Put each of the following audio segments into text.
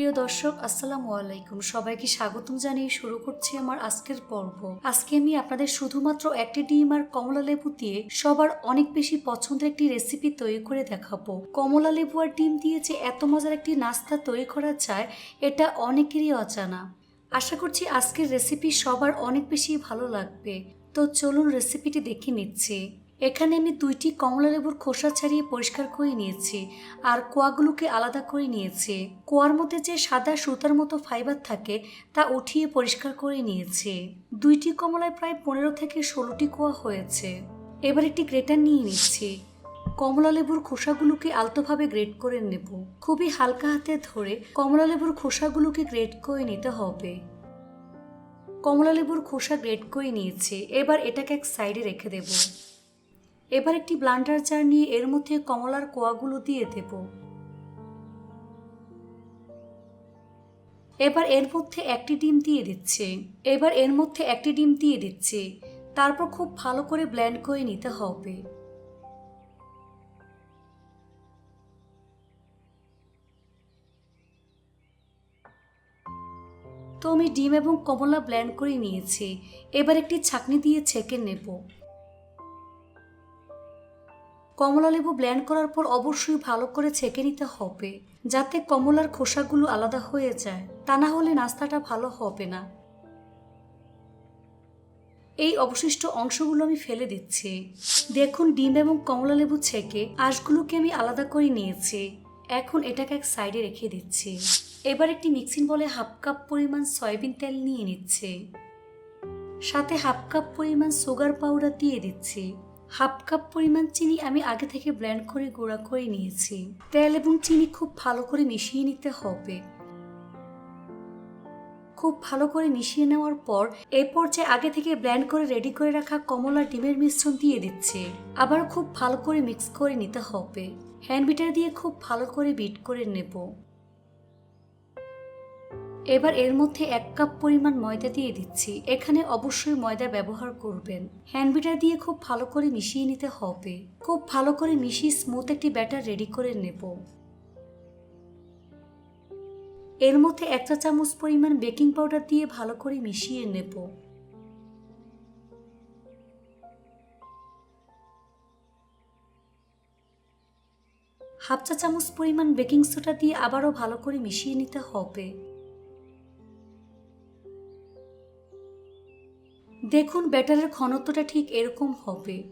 প্রিয় দর্শক, আসসালামু আলাইকুম। সবাইকে স্বাগতম জানিয়ে শুরু করছি আমার আজকের পর্ব। আজকে আমি আপনাদের শুধুমাত্র একটি ডিম আর কমলা লেবু দিয়ে সবার অনেক বেশি পছন্দের একটি রেসিপি তৈরি করে দেখাবো। কমলা লেবু আর ডিম দিয়ে যে এত মজার একটি নাস্তা তৈরি করা যায়, এটা অনেকেরই অজানা। আশা করছি আজকের রেসিপি সবার অনেক বেশি ভালো লাগবে। তো চলুন রেসিপিটি দেখে নিচ্ছি। এখানে আমি দুইটি কমলা লেবুর খোসা ছাড়িয়ে পরিষ্কার করে নিয়েছি আর কোয়াগুলোকে আলাদা করে নিয়েছি। কোয়ার মধ্যে যে সাদা সুতার মতো ফাইবার থাকে, তা উঠিয়ে পরিষ্কার করে নিয়েছি। দুইটি কমলায় প্রায় পনেরো থেকে ষোলোটি কোয়া হয়েছে। এবার একটি গ্রেটার নিয়ে নিচ্ছি। কমলা লেবুর খোসাগুলোকে আলতোভাবে গ্রেট করে নেব। খুবই হালকা হাতে ধরে কমলা লেবুর খোসাগুলোকে গ্রেট করে নিতে হবে। কমলা লেবুর খোসা গ্রেট করে নিয়েছি। এবার এটাকে এক সাইডে রেখে দেব। এবার একটি ব্লান্ডার জার নিয়ে এর মধ্যে কমলার কোয়াগুলো দিয়ে দেব। এবার এর মধ্যে একটি ডিম দিয়ে দিচ্ছে। এবার এর মধ্যে একটি ডিম দিয়ে দিচ্ছে। তারপর খুব ভালো করে ব্ল্যান্ড করে নিতে হবে। তো আমি ডিম এবং কমলা ব্ল্যান্ড করে নিয়েছি। এবার একটি ছাকনি দিয়ে ছেঁকে নেব। কমলা লেবু ব্লেন্ড করার পর অবশ্যই ভালো করে ছেঁকে নিতে হবে, যাতে কমলার খোসাগুলো আলাদা হয়ে যায়। তা না হলে নাস্তাটা ভালো হবে না। এই অবশিষ্ট অংশগুলো আমি ফেলে দিচ্ছি। দেখুন, ডিম এবং কমলা লেবু ছেঁকে আঁশগুলোকে আমি আলাদা করে নিয়েছি। এখন এটাকে এক সাইডে রেখে দিচ্ছি। এবার একটি মিক্সিং বলে হাফ কাপ পরিমাণ সয়াবিন তেল নিয়ে নিচ্ছে। সাথে হাফ কাপ পরিমাণ সুগার পাউডার দিয়ে দিচ্ছি। হাফ কাপ পরিমাণ চিনি আমি আগে থেকে ব্লেন্ড করে গুঁড়া করে নিয়েছি। তেল এবং চিনি খুব ভালো করে মিশিয়ে নিতে হবে। খুব ভালো করে মিশিয়ে নেওয়ার পর এই পর্যায়ে আগে থেকে ব্লেন্ড করে রেডি করে রাখা কমলা ডিমের মিশ্রণ দিয়ে দিচ্ছে। আবার খুব ভালো করে মিক্স করে নিতে হবে। হ্যান্ড বিটার দিয়ে খুব ভালো করে বিট করে নেব। এবার এর মধ্যে এক কাপ পরিমাণ ময়দা দিয়ে দিচ্ছি। এখানে অবশ্যই ময়দা ব্যবহার করবেন। হ্যান্ড বিটার দিয়ে খুব ভালো করে মিশিয়ে নিতে হবে। খুব ভালো করে মিশিয়ে স্মুথ একটি ব্যাটার রেডি করে নেব। এর মধ্যে এক চা চামচ পরিমাণ বেকিং পাউডার দিয়ে ভালো করে মিশিয়ে নেব। হাফ চা চামচ পরিমাণ বেকিং সোডা দিয়ে আবারও ভালো করে মিশিয়ে নিতে হবে। দেখুন ব্যাটারের ঘনত্বটা ঠিক এরকম হবে।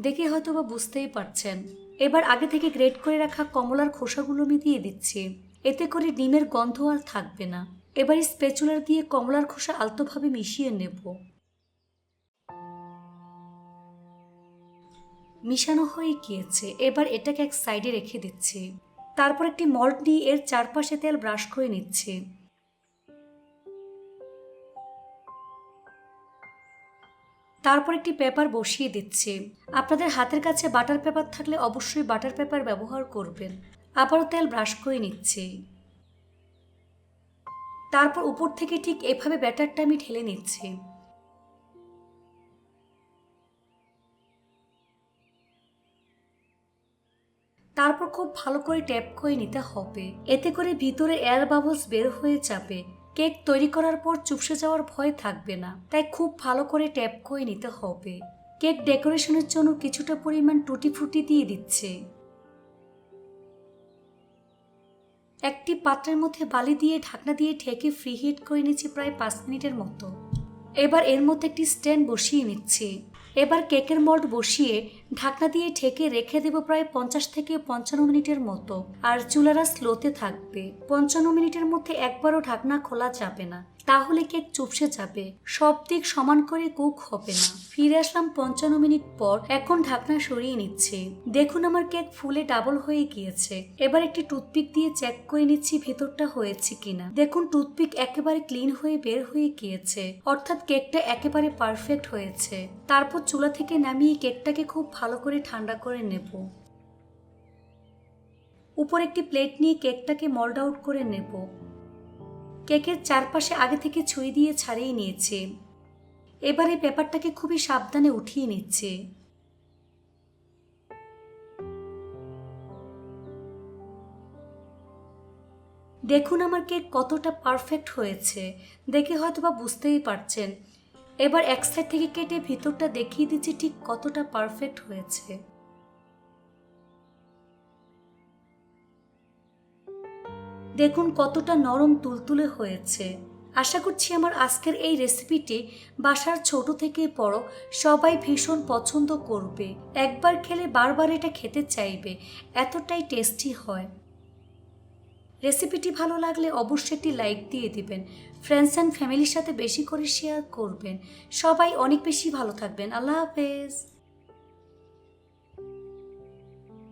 দেখে হয়তো বা বুঝতেই পারছেন। এবার আগে থেকে গ্রেট করে রাখা কমলার খোসাগুলো আমি দিয়ে দিচ্ছি। এতে করে ডিমের গন্ধ আর থাকবে না। এবার স্পেচুলার দিয়ে কমলার খোসা আলতোভাবে মিশিয়ে নেব। মিশানো হয়ে গিয়েছে। এবার এটাকে এক সাইডে রেখে দিচ্ছি। তারপর একটি মল্ট নিয়ে এর চারপাশে তেল ব্রাশ করে নিচ্ছি। তারপর একটি পেপার বসিয়ে দিচ্ছি। আপনাদের হাতের কাছে বাটার পেপার থাকলে অবশ্যই বাটার পেপার ব্যবহার করবেন। আবারও তেল ব্রাশ করে নিচ্ছি। তারপর উপর থেকে ঠিক এভাবে ব্যাটারটা আমি ঢেলে নিচ্ছি। তারপর খুব ভালো করে ট্যাপ করে নিতে হবে। এতে করে ভিতরে এয়ার বাবলস বের হয়ে যাবে। কেক তৈরি করার পর চুপসে যাওয়ার ভয় থাকবে না। তাই খুব ভালো করে ট্যাপ করে নিতে হবে। কেক ডেকোরেশনের জন্য কিছুটা পরিমাণ টুটি ফুটি দিয়ে দিচ্ছে। একটি পাত্রের মধ্যে বালি দিয়ে ঢাকনা দিয়ে ঢেকে ফ্রি হিট করে নিচ্ছি প্রায় পাঁচ মিনিটের মতো। এবার এর মধ্যে একটি স্ট্যান্ড বসিয়ে নিচ্ছি। এবার কেকের মল্ট বসিয়ে ঢাকনা দিয়ে ঢেকে রেখে দেব প্রায় পঞ্চাশ থেকে পঞ্চান্ন মিনিটের মতো। আর চুলারা স্লোতে থাকবে। পঞ্চান্ন মিনিটের মধ্যে একবারও ঢাকনা খোলা যাবে না। তাহলে কেক চুপসে যাবে। সব দিক সমান করে কুক হবে না। ফিরে আসলাম পঞ্চান্ন মিনিট পর। এখন ঢাকনা সরিয়ে নিচ্ছে। দেখুন আমার কেক ফুলে ডাবল হয়ে গিয়েছে। এবার একটি টুথপিক দিয়ে চেক করে নিচ্ছি ভেতরটা হয়েছে কিনা। দেখুন টুথপিক একেবারে ক্লিন হয়ে বের হয়ে গিয়েছে। অর্থাৎ কেকটা একেবারে পারফেক্ট হয়েছে। তারপর চুলা থেকে নামিয়ে কেকটাকে খুব ভালো করে ঠান্ডা করে নেব। উপর একটি প্লেট নিয়ে কেকটাকে মল্ড আউট করে নেব। কেকের চারপাশে আগে থেকে ছুঁই দিয়ে ছাড়িয়ে নিয়েছে। এবারে পেপারটাকে খুবই সাবধানে উঠিয়ে নিচ্ছে। দেখুন আমার কেক কতটা পারফেক্ট হয়েছে। দেখে হয়তো বা বুঝতেই পারছেন এবার এক সাইড থেকে কেটে ভিতরটা দেখিয়ে দিচ্ছি ঠিক কতটা পারফেক্ট হয়েছে। দেখুন কতটা নরম তুলতুলে হয়েছে। আশা করছি আমার আজকের এই রেসিপিটি বাসার ছোট থেকে বড় সবাই ভীষণ পছন্দ করবে। একবার খেলে বারবার এটা খেতে চাইবে। এতটাই টেস্টি হয়। রেসিপিটি ভালো লাগলে অবশ্যই একটি লাইক দিয়ে দিবেন। ফ্রেন্ডস অ্যান্ড ফ্যামিলির সাথে বেশি করে শেয়ার করবেন। সবাই অনেক বেশি ভালো থাকবেন। আল্লাহ হাফেজ।